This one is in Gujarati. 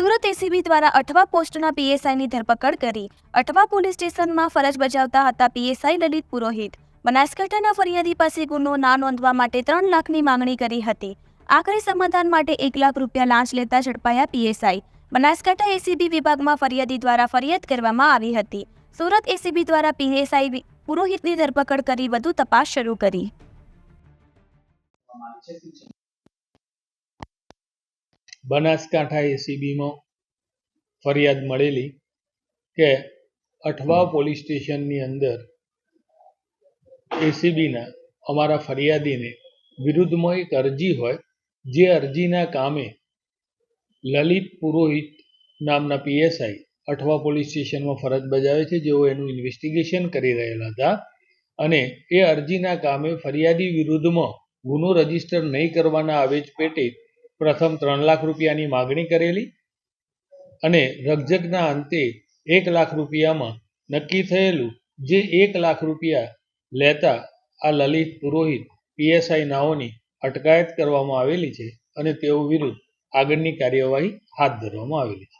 એસીબી દ્વારા અઠવા પોસ્ટના પીએસઆઈની ધરપકડ કરી. અઠવા પોલીસ સ્ટેશનમાં ફરજ બજાવતા હતા પીએસઆઈ લલિત પુરોહિત. બનાસકાંઠાના ફરિયાદી પાસે ગુનો ના નોંધવા માટે ત્રણ લાખની માંગણી કરી હતી. આખરે સમાધાન માટે એક લાખ રૂપિયા લાંચ લેતા ઝડપાયા પીએસઆઈ બનાસકાંઠા એસીબી વિભાગમાં ફરિયાદી દ્વારા ફરિયાદ કરવામાં આવી હતી. સુરત એસીબી દ્વારા પીએસઆઈ પુરોહિતની ધરપકડ કરી વધુ તપાસ શરૂ કરી. બનાસકાંઠા એસીબીમાં ફરિયાદ મળેલી કે અઠવા પોલીસ સ્ટેશનની અંદર એસીબીના અમારા ફરિયાદીને વિરુદ્ધમાં એક અરજી હોય, જે અરજીના કામે લલિત પુરોહિત નામના પીએસઆઈ અઠવા પોલીસ સ્ટેશનમાં ફરજ બજાવે છે. જેઓ એનું ઇન્વેસ્ટિગેશન કરી રહેલા હતા અને એ અરજીના કામે ફરિયાદી વિરુદ્ધમાં ગુનો રજિસ્ટર નહીં કરવાના આવેજ પેટે પ્રથમ ત્રણ લાખ રૂપિયાની માગણી કરેલી અને રકઝકના અંતે એક લાખ રૂપિયામાં નક્કી થયેલું જે એક લાખ રૂપિયા લેતા આ લલિત પુરોહિત પીએસઆઈ નાઓની અટકાયત કરવામાં આવેલી છે અને તેઓ વિરુદ્ધ આગળની કાર્યવાહી હાથ ધરવામાં આવેલી છે.